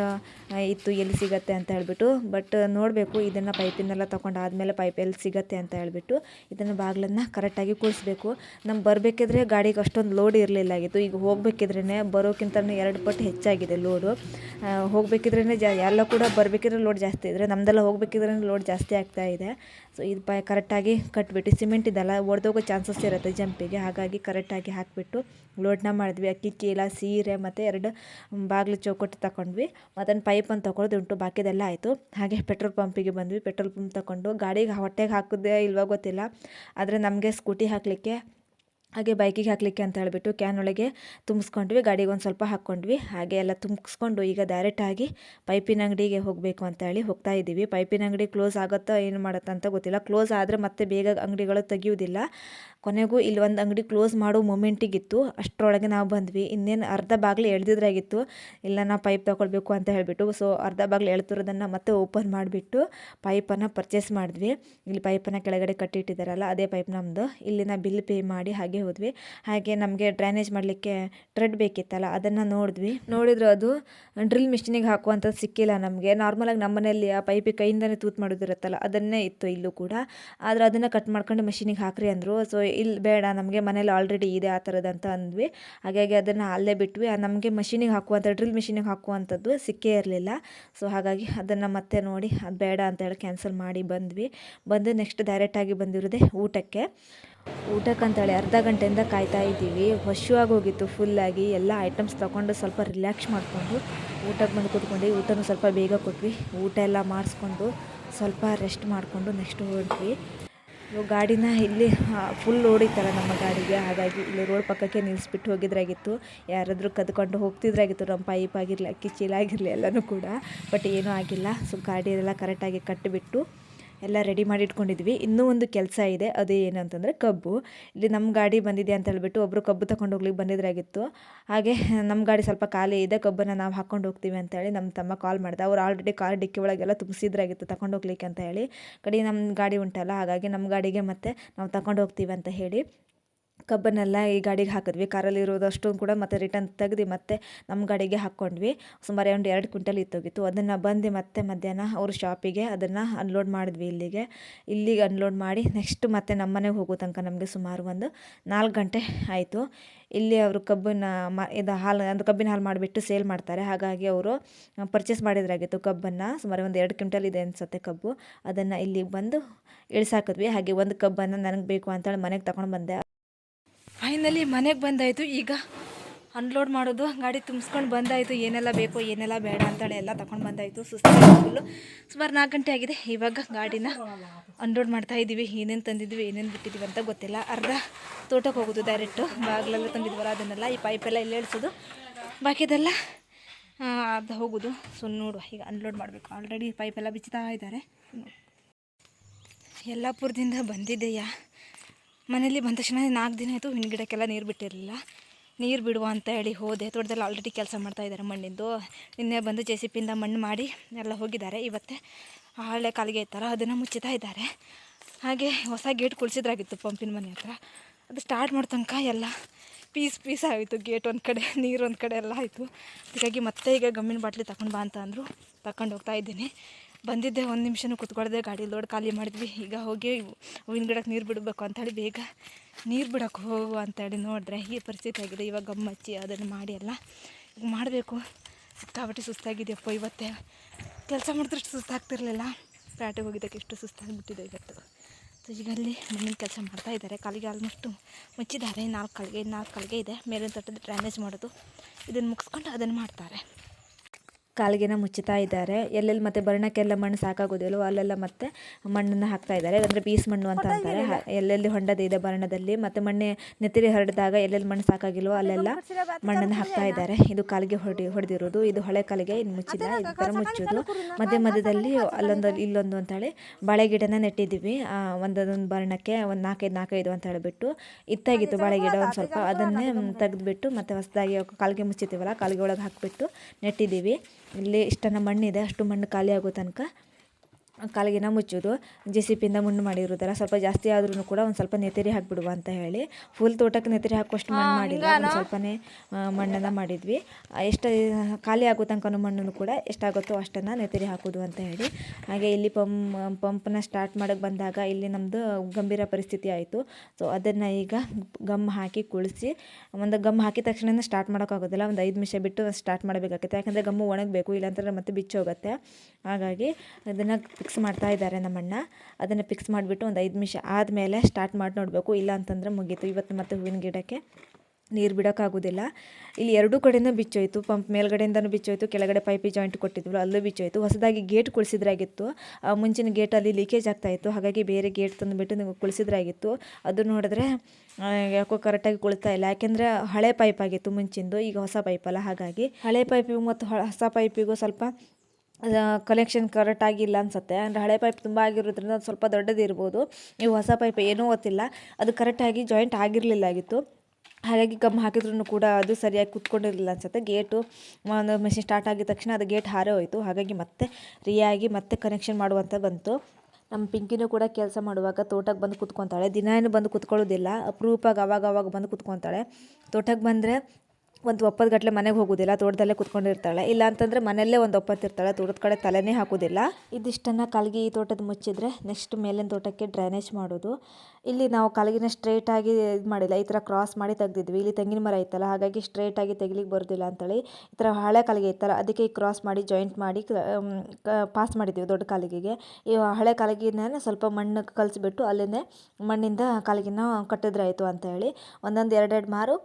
ಇತ್ತು, ಎಲ್ಲಿ ಸಿಗತ್ತೆ ಅಂತ ಹೇಳಿಬಿಟ್ಟು. ಬಟ್ ನೋಡಬೇಕು, ಇದನ್ನು ಪೈಪಿನೆಲ್ಲ ತಗೊಂಡು ಆದಮೇಲೆ ಪೈಪ್ ಎಲ್ಲಿ ಸಿಗತ್ತೆ ಅಂತ ಹೇಳಿಬಿಟ್ಟು ಇದನ್ನು ಬಾಗಿಲನ್ನು ಕರೆಕ್ಟಾಗಿ ಕೂಡಿಸ್ಬೇಕು ನಮ್ಗೆ ಬರಬೇಕಿದ್ರೆ ಗಾಡಿಗೆ ಅಷ್ಟೊಂದು ಲೋಡ್ ಇರಲಿಲ್ಲ ಆಗಿತ್ತು ಈಗ ಹೋಗಬೇಕಿದ್ರೇ ಬರೋಕ್ಕಿಂತ ಎರಡು ಪಟ್ಟು ಹೆಚ್ಚಾಗಿದೆ ಲೋಡು ಹೋಗಬೇಕಿದ್ರೇ ಜಾ ಎಲ್ಲ ಕೂಡ ಬರಬೇಕಿದ್ರೆ ಲೋಡ್ ಜಾಸ್ತಿ ಇದ್ದರೆ ನಮ್ಮದೆಲ್ಲ ಹೋಗಬೇಕಿದ್ರೇ ಲೋಡ್ ಜಾಸ್ತಿ ಆಗ್ತಾ ಇದೆ. ಸೊ ಇದು ಪೈ ಕರೆಕ್ಟಾಗಿ ಕಟ್ಬಿಟ್ಟು ಸಿಮೆಂಟ್ ಇದೆಲ್ಲ ಒಡೆದೋಗೋ ಚಾನ್ಸಸ್ ಇರುತ್ತೆ ಜಂಪಿಗೆ. ಹಾಗಾಗಿ ಕರೆಕ್ಟಾಗಿ ಹಾಕಿಬಿಟ್ಟು ಲೋಡ್ನ ಮಾಡಿದ್ವಿ. ಅಕ್ಕಿ ಚೀಲ ಸೀರೆ ಮತ್ತು ಎರಡು ಬಾಗಿಲು ಚೌಕಟ್ಟು ತಗೊಂಡ್ವಿ ಮತ್ತು ಪೈಪನ್ನು ತಗೊಳ್ಳೋದು ಉಂಟು. ಬಾಕಿದೆಲ್ಲ ಆಯಿತು. ಹಾಗೆ ಪೆಟ್ರೋಲ್ ಪಂಪಿಗೆ ಬಂದ್ವಿ. ಪೆಟ್ರೋಲ್ ಪಂಪ್ ತಗೊಂಡು ಗಾಡಿಗೆ ಹೊಟ್ಟೆಗೆ ಹಾಕಿದ್ದೆ ಇಲ್ವೋ ಗೊತ್ತಿಲ್ಲ. ಆದರೆ ನಮಗೆ ಸ್ಕೂಟಿ ಹಾಕಲಿಕ್ಕೆ ಹಾಗೆ ಬೈಕಿಗೆ ಹಾಕಲಿಕ್ಕೆ ಅಂತ ಹೇಳಿಬಿಟ್ಟು ಕ್ಯಾನ್ ಒಳಗೆ ತುಂಬಿಸ್ಕೊಂಡ್ವಿ. ಗಾಡಿಗೆ ಒಂದು ಸ್ವಲ್ಪ ಹಾಕ್ಕೊಂಡ್ವಿ. ಹಾಗೆ ಎಲ್ಲ ತುಂಬಿಸ್ಕೊಂಡು ಈಗ ಡೈರೆಕ್ಟಾಗಿ ಪೈಪಿನ ಅಂಗಡಿಗೆ ಹೋಗಬೇಕು ಅಂತ ಹೇಳಿ ಹೋಗ್ತಾ ಇದ್ದೀವಿ. ಪೈಪಿನ ಅಂಗಡಿ ಕ್ಲೋಸ್ ಆಗುತ್ತೋ ಏನು ಮಾಡುತ್ತಾ ಅಂತ ಗೊತ್ತಿಲ್ಲ. ಕ್ಲೋಸ್ ಆದರೆ ಮತ್ತೆ ಬೇಗ ಅಂಗಡಿಗಳು ತೆಗಿಯೋದಿಲ್ಲ ಕೊನೆಗೂ ಇಲ್ಲಿ ಒಂದು ಅಂಗಡಿ ಕ್ಲೋಸ್ ಮಾಡೋ ಮೊಮೆಂಟಿಗಿತ್ತು ಅಷ್ಟರೊಳಗೆ ನಾವು ಬಂದ್ವಿ. ಇನ್ನೇನು ಅರ್ಧ ಬಾಗಿಲು ಎಳ್ದಿದ್ರಾಗಿತ್ತು. ಇಲ್ಲ, ನಾವು ಪೈಪ್ ತಗೊಳ್ಬೇಕು ಅಂತ ಹೇಳಿಬಿಟ್ಟು. ಸೊ ಅರ್ಧ ಬಾಗಿಲು ಎಳ್ತಿರೋದನ್ನು ಮತ್ತೆ ಓಪನ್ ಮಾಡಿಬಿಟ್ಟು ಪೈಪನ್ನು ಪರ್ಚೇಸ್ ಮಾಡಿದ್ವಿ. ಇಲ್ಲಿ ಪೈಪನ್ನು ಕೆಳಗಡೆ ಕಟ್ಟಿಟ್ಟಿದ್ದಾರಲ್ಲ, ಅದೇ ಪೈಪ್ ನಮ್ಮದು ಇಲ್ಲಿನ ಬಿಲ್ ಪೇ ಮಾಡಿ ಹಾಗೆ ಹೋದ್ವಿ. ಹಾಗೆ ನಮಗೆ ಡ್ರೈನೇಜ್ ಮಾಡಲಿಕ್ಕೆ ಟ್ರೆಡ್ ಬೇಕಿತ್ತಲ್ಲ ಅದನ್ನು ನೋಡಿದ್ವಿ. ನೋಡಿದ್ರು ಅದು ಡ್ರಿಲ್ ಮಿಷಿನಿಗೆ ಹಾಕುವಂಥದ್ದು ಸಿಕ್ಕಿಲ್ಲ ನಮಗೆ. ನಾರ್ಮಲಾಗಿ ನಮ್ಮ ಮನೆಯಲ್ಲಿ ಆ ಪೈಪಿ ಕೈಯಿಂದನೇ ತೂತು ಮಾಡೋದಿರುತ್ತಲ್ಲ ಅದನ್ನೇ ಇತ್ತು ಇಲ್ಲೂ ಕೂಡ. ಆದರೆ ಅದನ್ನು ಕಟ್ ಮಾಡ್ಕೊಂಡು ಮಿಷಿನಿಗೆ ಹಾಕ್ರಿ ಅಂದರು. ಸೊ ಇಲ್ಲಿ ಬೇಡ ನಮಗೆ ಮನೇಲಿ ಆಲ್ರೆಡಿ ಇದೆ ಆ ಥರದಂತ ಅಂತ ಅಂದ್ವಿ. ಹಾಗಾಗಿ ಅದನ್ನು ಅಲ್ಲೇ ಬಿಟ್ವಿ. ನಮಗೆ ಮಷಿನಿಗೆ ಹಾಕುವಂಥ ಡ್ರಿಲ್ ಮಿಷಿನಿಗೆ ಹಾಕುವಂಥದ್ದು ಸಿಕ್ಕೇ ಇರಲಿಲ್ಲ. ಸೊ ಹಾಗಾಗಿ ಅದನ್ನು ಮತ್ತೆ ನೋಡಿ ಅದು ಬೇಡ ಅಂತ ಹೇಳಿ ಕ್ಯಾನ್ಸಲ್ ಮಾಡಿ ಬಂದ್ವಿ. ಬಂದು ನೆಕ್ಸ್ಟ್ ಡೈರೆಕ್ಟಾಗಿ ಬಂದಿರೋದೇ ಊಟಕ್ಕೆ. ಊಟಕ್ಕಂತೇಳಿ, ಅರ್ಧ ಗಂಟೆಯಿಂದ ಕಾಯ್ತಾ ಇದ್ದೀವಿ. ಹಶುವಾಗಿ ಹೋಗಿತ್ತು ಫುಲ್ಲಾಗಿ ಎಲ್ಲ ಐಟಮ್ಸ್ ತೊಗೊಂಡು ಸ್ವಲ್ಪ ರಿಲ್ಯಾಕ್ಸ್ ಮಾಡಿಕೊಂಡು ಊಟಕ್ಕೆ ಬಂದು ಕೂತ್ಕೊಂಡು ಊಟನೂ ಸ್ವಲ್ಪ ಬೇಗ ಕೊಟ್ವಿ. ಊಟ ಎಲ್ಲ ಮಾಡಿಸ್ಕೊಂಡು ಸ್ವಲ್ಪ ರೆಸ್ಟ್ ಮಾಡಿಕೊಂಡು ನೆಕ್ಸ್ಟ್ ಹೊರಟ್ವಿ. ಇವಾಗ ಗಾಡಿನ ಇಲ್ಲಿ ಫುಲ್ ಓಡಿತ್ತಲ್ಲ ನಮ್ಮ ಗಾಡಿಗೆ. ಹಾಗಾಗಿ ಇಲ್ಲಿ ರೋಡ್ ಪಕ್ಕಕ್ಕೆ ನಿಲ್ಲಿಸ್ಬಿಟ್ಟು ಹೋಗಿದ್ರಾಗಿತ್ತು. ಯಾರಾದರೂ ಕದ್ಕೊಂಡು ಹೋಗ್ತಿದ್ರಾಗಿತ್ತು. ನಮ್ಮ ಪೈಪ್ ಆಗಿರಲಿ, ಅಕ್ಕಿ ಚೀಲ ಆಗಿರಲಿ, ಎಲ್ಲನೂ ಕೂಡ. ಬಟ್ ಏನೂ ಆಗಿಲ್ಲ. ಸೊ ಎಲ್ಲ ಕರೆಕ್ಟಾಗಿ ಕಟ್ಟಿಬಿಟ್ಟು ಎಲ್ಲ ರೆಡಿ ಮಾಡಿ ಇಟ್ಕೊಂಡಿದ್ವಿ. ಇನ್ನೂ ಒಂದು ಕೆಲಸ ಇದೆ. ಅದು ಏನಂತಂದರೆ ಕಬ್ಬು. ಇಲ್ಲಿ ನಮ್ಮ ಗಾಡಿ ಬಂದಿದೆ ಅಂತ ಹೇಳ್ಬಿಟ್ಟು ಒಬ್ಬರು ಕಬ್ಬು ತಗೊಂಡು ಹೋಗ್ಲಿಕ್ಕೆ ಬಂದಿದ್ರಾಗಿತ್ತು. ಹಾಗೆ ನಮ್ಮ ಗಾಡಿ ಸ್ವಲ್ಪ ಖಾಲಿ ಇದೆ. ಕಬ್ಬನ್ನು ನಾವು ಹಾಕ್ಕೊಂಡು ಹೋಗ್ತೀವಿ ಅಂತ ಹೇಳಿ ನಮ್ಮ ತಮ್ಮ ಕಾಲ್ ಮಾಡಿದೆ. ಅವ್ರು ಆಲ್ರೆಡಿ ಕಾರ್ ಡಿಕ್ಕಿ ಒಳಗೆಲ್ಲ ತುಂಬಿಸಿದ್ರಾಗಿತ್ತು ತಗೊಂಡು ಹೋಗ್ಲಿಕ್ಕೆ ಅಂತ ಹೇಳಿ. ಕಡೆ ನಮ್ಮ ಗಾಡಿ ಉಂಟಲ್ಲ, ಹಾಗಾಗಿ ನಮ್ಮ ಗಾಡಿಗೆ ಮತ್ತೆ ನಾವು ತಗೊಂಡು ಹೋಗ್ತೀವಿ ಅಂತ ಹೇಳಿ. ಕಬ್ಬನ್ನೆಲ್ಲ ಈ ಗಾಡಿಗೆ ಹಾಕಿದ್ವಿ. ಕಾರಲ್ಲಿ ಇರೋದಷ್ಟು ಕೂಡ ಮತ್ತೆ ರಿಟರ್ನ್ ತೆಗ್ದು ಮತ್ತೆ ನಮ್ಮ ಗಾಡಿಗೆ ಹಾಕ್ಕೊಂಡ್ವಿ. ಸುಮಾರು ಒಂದು ಎರಡು ಕ್ವಿಂಟಲ್ ಇತ್ತೋಗಿತ್ತು. ಅದನ್ನು ಬಂದು ಮತ್ತೆ ಮಧ್ಯಾಹ್ನ ಅವ್ರ ಶಾಪಿಗೆ ಅದನ್ನು ಅನ್ಲೋಡ್ ಮಾಡಿದ್ವಿ ಇಲ್ಲಿಗೆ. ಇಲ್ಲಿಗೆ ಅನ್ಲೋಡ್ ಮಾಡಿ ನೆಕ್ಸ್ಟ್ ಮತ್ತೆ ನಮ್ಮ ಮನೆಗೆ ಹೋಗೋ ತನಕ ನಮಗೆ ಸುಮಾರು ಒಂದು ನಾಲ್ಕು ಗಂಟೆ ಆಯಿತು. ಇಲ್ಲಿ ಅವರು ಕಬ್ಬನ್ನು ಮ ಇದು ಹಾಲು ಅಂದ್ರೆ ಕಬ್ಬಿನ ಹಾಲು ಮಾಡಿಬಿಟ್ಟು ಸೇಲ್ ಮಾಡ್ತಾರೆ. ಹಾಗಾಗಿ ಅವರು ಪರ್ಚೇಸ್ ಮಾಡಿದ್ರಾಗಿತ್ತು ಕಬ್ಬನ್ನು. ಸುಮಾರು ಒಂದು ಎರಡು ಕ್ವಿಂಟಲ್ ಇದೆ ಅನಿಸುತ್ತೆ ಕಬ್ಬು. ಅದನ್ನು ಇಲ್ಲಿಗೆ ಬಂದು ಇಳಿಸಾಕಿದ್ವಿ. ಹಾಗೆ ಒಂದು ಕಬ್ಬನ್ನು ನನಗೆ ಬೇಕು ಅಂತೇಳಿ ಮನೆಗೆ ತಗೊಂಡು ಬಂದೆ. ಫೈನಲಿ ಮನೆಗೆ ಬಂದಾಯಿತು. ಈಗ ಅನ್ಲೋಡ್ ಮಾಡೋದು, ಗಾಡಿ ತುಂಬಿಸ್ಕೊಂಡು ಬಂದಾಯಿತು. ಏನೆಲ್ಲ ಬೇಕು, ಏನೆಲ್ಲ ಬೇಡ ಅಂತೇಳಿ ಎಲ್ಲ ತಗೊಂಡು ಬಂದಾಯಿತು. ಸುಸ್ತು ಸುಮಾರು ನಾಲ್ಕು ಗಂಟೆ ಆಗಿದೆ. ಇವಾಗ ಗಾಡಿನ ಅನ್ಲೋಡ್ ಮಾಡ್ತಾ ಇದ್ದೀವಿ ಏನೇನು ತಂದಿದ್ವಿ, ಏನೇನು ಬಿಟ್ಟಿದ್ದೀವಿ ಅಂತ ಗೊತ್ತಿಲ್ಲ. ಅರ್ಧ ತೋಟಕ್ಕೆ ಹೋಗೋದು ಡೈರೆಕ್ಟು ಬಾಗಿಲೆಲ್ಲ ತಂದಿದ್ವಲ್ಲ, ಅದನ್ನೆಲ್ಲ ಈ ಪೈಪೆಲ್ಲ ಇಲ್ಲೇ ಇಳಿಸೋದು. ಬಾಕಿದೆಲ್ಲ ಅರ್ಧ ಹೋಗೋದು. ಸೊ ನೋಡುವ. ಈಗ ಅನ್ಲೋಡ್ ಮಾಡಬೇಕು. ಆಲ್ರೆಡಿ ಪೈಪೆಲ್ಲ ಬಿಚ್ಚುತ್ತಾ ಇದ್ದಾರೆ. ಯಲ್ಲಾಪುರದಿಂದ ಬಂದಿದ್ದೆಯಾ ಮನೇಲಿ ಬಂದ ತಕ್ಷಣ ನಾಲ್ಕು ದಿನ ಆಯಿತು ಹೂವಿನ ಗಿಡಕ್ಕೆಲ್ಲ ನೀರು ಬಿಟ್ಟಿರಲಿಲ್ಲ. ನೀರು ಬಿಡುವ ಅಂತ ಹೇಳಿ ಹೋದೆ. ತೋಟದಲ್ಲಿ ಆಲ್ರೆಡಿ ಕೆಲಸ ಮಾಡ್ತಾ ಇದ್ದಾರೆ ಮಣ್ಣಿಂದು. ನಿನ್ನೆ ಬಂದು ಜೆ ಸಿ ಪಿಯಿಂದ ಮಣ್ಣು ಮಾಡಿ ಎಲ್ಲ ಹೋಗಿದ್ದಾರೆ. ಇವತ್ತೇ ಹಳೆ ಕಾಲಿಗೆ ಇತ್ತಾರ ಅದನ್ನು ಮುಚ್ಚುತ್ತಾ ಇದ್ದಾರೆ. ಹಾಗೆ ಹೊಸ ಗೇಟ್ ಕುಳಿಸಿದ್ರಾಗಿತ್ತು ಪಂಪಿನ ಮನೆ ಹತ್ರ. ಅದು ಸ್ಟಾರ್ಟ್ ಮಾಡೋ ತನಕ ಎಲ್ಲ ಪೀಸ್ ಪೀಸ್ ಆಯಿತು. ಗೇಟ್ ಒಂದು ಕಡೆ, ನೀರು ಒಂದು ಕಡೆ ಎಲ್ಲ ಆಯಿತು. ಹೀಗಾಗಿ ಮತ್ತೆ ಈಗ ಗಮ್ಮಿನ ಬಾಟ್ಲಿ ತಗೊಂಡು ಬಾ ಅಂತ ಅಂದರು. ತಗೊಂಡು ಹೋಗ್ತಾ ಇದ್ದೀನಿ. ಬಂದಿದ್ದೆ, ಒಂದು ನಿಮಿಷನೂ ಕುತ್ಕೊಳ್ದೆ, ಗಾಡಿ ಲೋಡ್ ಖಾಲಿ ಮಾಡಿದ್ವಿ. ಈಗ ಹೋಗಿ ಹೂವಿನ ಗಿಡಕ್ಕೆ ನೀರು ಬಿಡಬೇಕು ಅಂಥೇಳಿ ಬೇಗ ನೀರು ಬಿಡೋಕೆ ಹೋಗು ಅಂತೇಳಿ ನೋಡಿದ್ರೆ ಈ ಪರಿಸ್ಥಿತಿ ಆಗಿದೆ. ಇವಾಗ ಗಮ್ಮಚ್ಚಿ ಅದನ್ನು ಮಾಡಿ ಎಲ್ಲ ಮಾಡಬೇಕು. ಸಿಕ್ಕಾಪಟ್ಟೆ ಸುಸ್ತಾಗಿದೆಯಪ್ಪ ಇವತ್ತೇ. ಕೆಲಸ ಮಾಡಿದ್ರಷ್ಟು ಸುಸ್ತಾಗ್ತಿರ್ಲಿಲ್ಲ. ಪ್ಯಾಟಿಗೆ ಹೋಗಿದ್ದಕ್ಕೆ ಎಷ್ಟು ಸುಸ್ತಾಗಿಬಿಟ್ಟಿದೆ ಇವತ್ತು. ಸೊ ಈಗ ಅಲ್ಲಿ ಮಣ್ಣಿನ ಕೆಲಸ ಮಾಡ್ತಾ ಇದ್ದಾರೆ ಕಾಲಿಗೆ ಆಲ್ಮೋಸ್ಟು ಮುಚ್ಚಿದ್ದಾರೆ. ನಾಲ್ಕು ಕಾಲಿಗೆ ನಾಲ್ಕು ಕಾಲಿಗೆ ಇದೆ. ಮೇಲಿನ ತಟ್ಟದ ಡ್ರೈನೇಜ್ ಮಾಡೋದು. ಇದನ್ನು ಮುಗಿಸ್ಕೊಂಡು ಅದನ್ನು ಮಾಡ್ತಾರೆ. ಕಾಲಿಗೆನ ಮುಚ್ಚುತ್ತಾ ಇದ್ದಾರೆ. ಎಲ್ಲೆಲ್ಲಿ ಮತ್ತೆ ಬರಣಕ್ಕೆಲ್ಲ ಮಣ್ಣು ಸಾಕಾಗೋದಿಲ್ವೋ ಅಲ್ಲೆಲ್ಲ ಮತ್ತೆ ಮಣ್ಣನ್ನು ಹಾಕ್ತಾ ಇದ್ದಾರೆ. ಅಂದರೆ ಬೀಸ್ ಮಣ್ಣು ಅಂತ ಅಂತಾರೆ. ಎಲ್ಲೆಲ್ಲಿ ಹೊಂಡದ ಇದೆ ಬಣ್ಣದಲ್ಲಿ ಮತ್ತೆ ಮಣ್ಣೆ ನೆತ್ತಿರಿ ಹರಡಿದಾಗ ಎಲ್ಲೆಲ್ಲಿ ಮಣ್ಣು ಸಾಕಾಗಿಲ್ವೋ ಅಲ್ಲೆಲ್ಲ ಮಣ್ಣನ್ನು ಹಾಕ್ತಾ ಇದ್ದಾರೆ. ಇದು ಕಾಲಿಗೆ ಹೊಡಿ ಹೊಡೆದಿರೋದು. ಇದು ಹಳೆ ಕಾಲಿಗೆ ಇನ್ನು ಮುಚ್ಚಿಲ್ಲ. ಇದು ಥರ ಮುಚ್ಚೋದು. ಮಧ್ಯ ಮಧ್ಯದಲ್ಲಿ ಅಲ್ಲೊಂದು ಇಲ್ಲೊಂದು ಅಂತೇಳಿ ಬಾಳೆ ಗಿಡನ ನೆಟ್ಟಿದ್ದೀವಿ. ಒಂದೊಂದು ಬರ್ಣಕ್ಕೆ ಒಂದು ನಾಲ್ಕೈದು ನಾಲ್ಕೈದು ಅಂತ ಹೇಳಿಬಿಟ್ಟು. ಇತ್ತಾಗಿತ್ತು ಬಾಳೆ ಗಿಡ ಒಂದು ಸ್ವಲ್ಪ. ಅದನ್ನೇ ತೆಗೆದುಬಿಟ್ಟು ಮತ್ತೆ ಹೊಸದಾಗಿ ಕಾಲಿಗೆ ಮುಚ್ಚಿತೀವಲ್ಲ ಕಾಲಿಗೆ ಒಳಗೆ ಹಾಕಿಬಿಟ್ಟು ನೆಟ್ಟಿದ್ದೀವಿ. ಇಲ್ಲಿ ಇಷ್ಟನ್ನು ಮಣ್ಣಿದೆ ಅಷ್ಟು ಮಣ್ಣು ಖಾಲಿ ಆಗೋ ತನಕ ಕಾಲಿಗೆನ ಮುಚ್ಚೋದು ಜೆ ಸಿ ಪಿಯಿಂದ ಮಣ್ಣು ಮಾಡಿರೋದಲ್ಲ ಸ್ವಲ್ಪ ಜಾಸ್ತಿ ಆದ್ರೂ ಕೂಡ ಒಂದು ಸ್ವಲ್ಪ ನೆತಿರಿ ಹಾಕಿಬಿಡುವ ಅಂತ ಹೇಳಿ. ಫುಲ್ ತೋಟಕ್ಕೆ ನೆತ್ತರಿ ಹಾಕುವಷ್ಟು ಮಣ್ಣು ಮಾಡಿಲ್ಲ ಒಂದು ಸ್ವಲ್ಪನೇ ಮಣ್ಣನ್ನು ಮಾಡಿದ್ವಿ. ಎಷ್ಟು ಖಾಲಿ ಆಗೋ ತನಕ ಮಣ್ಣನ್ನು ಕೂಡ ಎಷ್ಟಾಗುತ್ತೋ ಅಷ್ಟನ್ನು ನೆತ್ತರಿ ಹಾಕೋದು ಅಂತ ಹೇಳಿ. ಹಾಗೆ ಇಲ್ಲಿ ಪಂಪ್ ಪಂಪ್ನ ಸ್ಟಾರ್ಟ್ ಮಾಡೋಕ್ಕೆ ಬಂದಾಗ ಇಲ್ಲಿ ನಮ್ಮದು ಗಂಭೀರ ಪರಿಸ್ಥಿತಿ ಆಯಿತು. ಸೊ ಅದನ್ನು ಈಗ ಗಮ್ ಹಾಕಿ ಕುಳಿಸಿ ಒಂದು ಗಮ್ ಹಾಕಿದ ತಕ್ಷಣ ಸ್ಟಾರ್ಟ್ ಮಾಡೋಕ್ಕಾಗೋದಿಲ್ಲ ಒಂದು ಐದು ನಿಮಿಷ ಬಿಟ್ಟು ಸ್ಟಾರ್ಟ್ ಮಾಡಬೇಕಾಗುತ್ತೆ. ಯಾಕಂದರೆ ಗಮ್ಮು ಒಣಗಬೇಕು ಇಲ್ಲಾಂತಂದ್ರೆ ಮತ್ತೆ ಬಿಚ್ಚೋಗುತ್ತೆ. ಹಾಗಾಗಿ ಅದನ್ನು ಫಿಕ್ಸ್ ಮಾಡ್ತಾ ಇದ್ದಾರೆ ನಮ್ಮಣ್ಣ. ಅದನ್ನು ಫಿಕ್ಸ್ ಮಾಡಿಬಿಟ್ಟು ಒಂದು ಐದು ನಿಮಿಷ ಆದಮೇಲೆ ಸ್ಟಾರ್ಟ್ ಮಾಡಿ ನೋಡಬೇಕು. ಇಲ್ಲ ಅಂತಂದರೆ ಮುಗೀತು. ಇವತ್ತು ಮತ್ತೆ ಹೂವಿನ ಗಿಡಕ್ಕೆ ನೀರು ಬಿಡೋಕ್ಕಾಗೋದಿಲ್ಲ ಇಲ್ಲಿ ಎರಡೂ ಕಡೆಯೂ ಬಿಚ್ಚೋಯ್ತು. ಪಂಪ್ ಮೇಲ್ಗಡೆಯಿಂದನೂ ಬಿಚ್ಚೋಯ್ತು. ಕೆಳಗಡೆ ಪೈಪಿ ಜಾಯಿಂಟ್ ಕೊಟ್ಟಿದ್ವಲ್ಲ, ಅಲ್ಲೂ ಬಿಚ್ಚೋಯ್ತು. ಹೊಸದಾಗಿ ಗೇಟ್ ಕುಳಿಸಿದ್ರಾಗಿತ್ತು ಮುಂಚಿನ ಗೇಟಲ್ಲಿ ಲೀಕೇಜ್ ಆಗ್ತಾ ಇತ್ತು. ಹಾಗಾಗಿ ಬೇರೆ ಗೇಟ್ ತಂದುಬಿಟ್ಟು ನೀವು ಕುಳಿಸಿದ್ರಾಗಿತ್ತು ಅದು ನೋಡಿದ್ರೆ ಯಾಕೋ ಕರೆಕ್ಟಾಗಿ ಕುಳಿತಾ ಇಲ್ಲ. ಯಾಕೆಂದರೆ ಹಳೆ ಪೈಪ್ ಆಗಿತ್ತು ಮುಂಚಿಂದು. ಈಗ ಹೊಸ ಪೈಪಲ್ಲ ಹಾಗಾಗಿ ಹಳೆ ಪೈಪಿಗೂ ಮತ್ತು ಹೊಸ ಪೈಪಿಗೂ ಸ್ವಲ್ಪ ಕನೆಕ್ಷನ್ ಕರೆಕ್ಟ್ ಆಗಿಲ್ಲ ಅನ್ಸುತ್ತೆ. ಅಂದರೆ ಹಳೆ ಪೈಪ್ ತುಂಬ ಆಗಿರೋದ್ರಿಂದ ಅದು ಸ್ವಲ್ಪ ದೊಡ್ಡದಿರ್ಬೋದು. ಈ ಹೊಸ ಪೈಪ್ ಏನೂ ಗೊತ್ತಿಲ್ಲ. ಅದು ಕರೆಕ್ಟಾಗಿ ಜಾಯಿಂಟ್ ಆಗಿರಲಿಲ್ಲ ಆಗಿತ್ತು ಹಾಗಾಗಿ ಗಮ್ ಹಾಕಿದ್ರೂ ಕೂಡ ಅದು ಸರಿಯಾಗಿ ಕುತ್ಕೊಂಡಿರಲಿಲ್ಲ ಅನ್ಸುತ್ತೆ. ಗೇಟು, ಒಂದು ಮೆಷಿನ್ ಸ್ಟಾರ್ಟ್ ಆಗಿದ ತಕ್ಷಣ ಅದು ಗೇಟ್ ಹಾರೇ ಹೋಯಿತು. ಹಾಗಾಗಿ ಮತ್ತೆ ರೀಯಾಗಿ ಮತ್ತೆ ಕನೆಕ್ಷನ್ ಮಾಡುವಂತ ಬಂತು. ನಮ್ಮ ಪಿಂಕಿನೂ ಕೂಡ ಕೆಲಸ ಮಾಡುವಾಗ ತೋಟಕ್ಕೆ ಬಂದು ಕುತ್ಕೊತಾಳೆ. ದಿನ ಏನು ಬಂದು ಕುತ್ಕೊಳ್ಳೋದಿಲ್ಲ. ಅಪರೂಪಾಗಿ ಅವಾಗ ಅವಾಗ ಬಂದು ಕುತ್ಕೊತಾಳೆ. ತೋಟಕ್ಕೆ ಬಂದರೆ ಒಂದು ಒಪ್ಪತ್ತು ಗಟ್ಟಲೆ ಮನೆಗೆ ಹೋಗೋದಿಲ್ಲ, ತೋಟದಲ್ಲೇ ಕುತ್ಕೊಂಡಿರ್ತಾಳೆ ಇಲ್ಲ ಅಂತಂದರೆ ಮನೆಯಲ್ಲೇ ಒಂದು ಒಪ್ಪತ್ತಿರ್ತಾಳೆ ತೋಟದ ಕಡೆ ತಲೆನೇ ಹಾಕೋದಿಲ್ಲ. ಇದಿಷ್ಟನ್ನು ಕಾಲಿಗೆ ಈ ತೋಟದ ಮುಚ್ಚಿದ್ರೆ ನೆಕ್ಸ್ಟ್ ಮೇಲಿನ ತೋಟಕ್ಕೆ ಡ್ರೈನೇಜ್ ಮಾಡೋದು. ಇಲ್ಲಿ ನಾವು ಕಾಲ್ಗಿನ ಸ್ಟ್ರೇಟಾಗಿ ಇದು ಮಾಡಿಲ್ಲ. ಈ ಥರ ಕ್ರಾಸ್ ಮಾಡಿ ತೆಗ್ದಿದ್ವಿ. ಇಲ್ಲಿ ತೆಂಗಿನ ಮರ ಇತ್ತಲ್ಲ ಹಾಗಾಗಿ ಸ್ಟ್ರೇಟಾಗಿ ತೆಗಿಲಿಕ್ಕೆ ಬರೋದಿಲ್ಲ ಅಂತೇಳಿ ಈ ಥರ ಹಳೆ ಕಾಲಿಗೆ ಇತ್ತಲ್ಲ ಅದಕ್ಕೆ ಈ ಕ್ರಾಸ್ ಮಾಡಿ ಜಾಯಿಂಟ್ ಮಾಡಿ ಪಾಸ್ ಮಾಡಿದ್ವಿ ದೊಡ್ಡ ಕಾಲಿಗೆಗೆ. ಈ ಹಳೆ ಕಾಲಿಗೆನ ಸ್ವಲ್ಪ ಮಣ್ಣು ಕಲಸಿಬಿಟ್ಟು ಅಲ್ಲೇ ಮಣ್ಣಿಂದ ಕಾಲಿಗೆನ ಕಟ್ಟಿದ್ರಾಯಿತು ಅಂತ ಹೇಳಿ ಒಂದೊಂದು ಎರಡೆರಡು ಮಾರು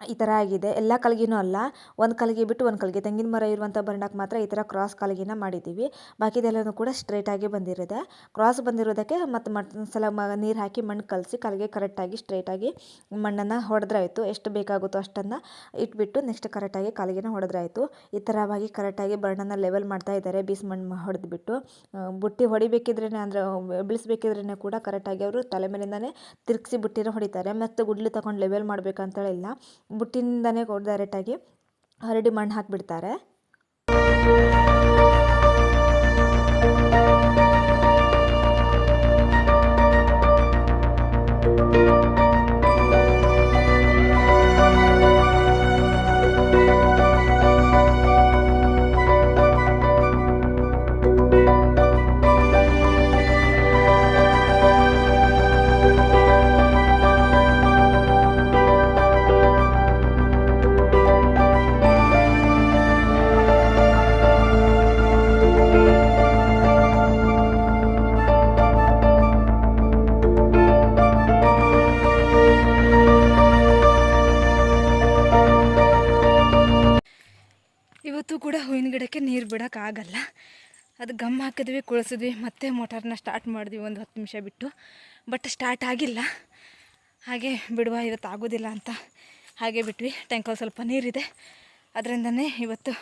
ಈ ಥರ ಆಗಿದೆ. ಎಲ್ಲ ಕಲ್ಗಿನೂ ಅಲ್ಲ. ಒಂದು ಕಲಗಿ ಬಿಟ್ಟು ಒಂದು ಕಲ್ಗೆ. ತೆಂಗಿನ ಮರ ಇರುವಂಥ ಬರ್ಣಕ್ಕೆ ಮಾತ್ರ ಈ ಥರ ಕ್ರಾಸ್ ಕಲ್ಗಿನ ಮಾಡಿದ್ದೀವಿ. ಬಾಕಿದೆಲ್ಲನೂ ಕೂಡ ಸ್ಟ್ರೈಟಾಗಿ ಬಂದಿರೋದೆ. ಕ್ರಾಸ್ ಬಂದಿರೋದಕ್ಕೆ ಮತ್ತು ಮತ್ತೊಂದು ಸಲ ಮ ನೀರು ಹಾಕಿ ಮಣ್ಣು ಕಲಸಿ ಕಲ್ಗೆ ಕರೆಕ್ಟಾಗಿ ಸ್ಟ್ರೈಟಾಗಿ ಮಣ್ಣನ್ನು ಹೊಡೆದ್ರಾಯ್ತು. ಎಷ್ಟು ಬೇಕಾಗುತ್ತೋ ಅಷ್ಟನ್ನು ಇಟ್ಬಿಟ್ಟು ನೆಕ್ಸ್ಟ್ ಕರೆಕ್ಟಾಗಿ ಕಾಲಿಗೆನ ಹೊಡೆದ್ರಾಯ್ತು. ಈ ಥರವಾಗಿ ಕರೆಕ್ಟಾಗಿ ಬರ್ಣನ ಲೆವೆಲ್ ಮಾಡ್ತಾ ಇದ್ದಾರೆ. ಬೀಸ್ ಮಣ್ಣು ಹೊಡೆದ್ಬಿಟ್ಟು. ಬುಟ್ಟಿ ಹೊಡಿಬೇಕಿದ್ರೇ ಅಂದರೆ ಬೀಳಿಸ್ಬೇಕಿದ್ರೇ ಕೂಡ ಕರೆಕ್ಟಾಗಿ ಅವರು ತಲೆ ಮೇಲಿಂದನೇ ತಿರುಗಿಸಿ ಬುಟ್ಟಿನ ಹೊಡಿತಾರೆ. ಮತ್ತು ಗುಡ್ಲು ತಗೊಂಡು ಲೆವೆಲ್ ಮಾಡಬೇಕಂತೇಳಿಲ್ಲ. ಬುಟ್ಟಿನಿಂದನೇ ಡೈರೆಕ್ಟಾಗಿ ಹರಡಿ ಮಣ್ಣು ಹಾಕಿಬಿಡ್ತಾರೆ. ಅದು ಗಮ್ ಹಾಕಿದ್ವಿ, ಕುಳಿಸಿದ್ವಿ, ಮತ್ತೆ ಮೋಟಾರ್ನ ಸ್ಟಾರ್ಟ್ ಮಾಡಿದ್ವಿ ಒಂದು ಹತ್ತು ನಿಮಿಷ ಬಿಟ್ಟು. ಬಟ್ ಸ್ಟಾರ್ಟ್ ಆಗಿಲ್ಲ. ಹಾಗೆ ಬಿಡುವ ಇವತ್ತು ಆಗೋದಿಲ್ಲ ಅಂತ ಹಾಗೆ ಬಿಟ್ವಿ. ಟ್ಯಾಂಕಲ್ಲಿ ಸ್ವಲ್ಪ ನೀರಿದೆ. ಅದರಿಂದನೇ ಇವತ್ತು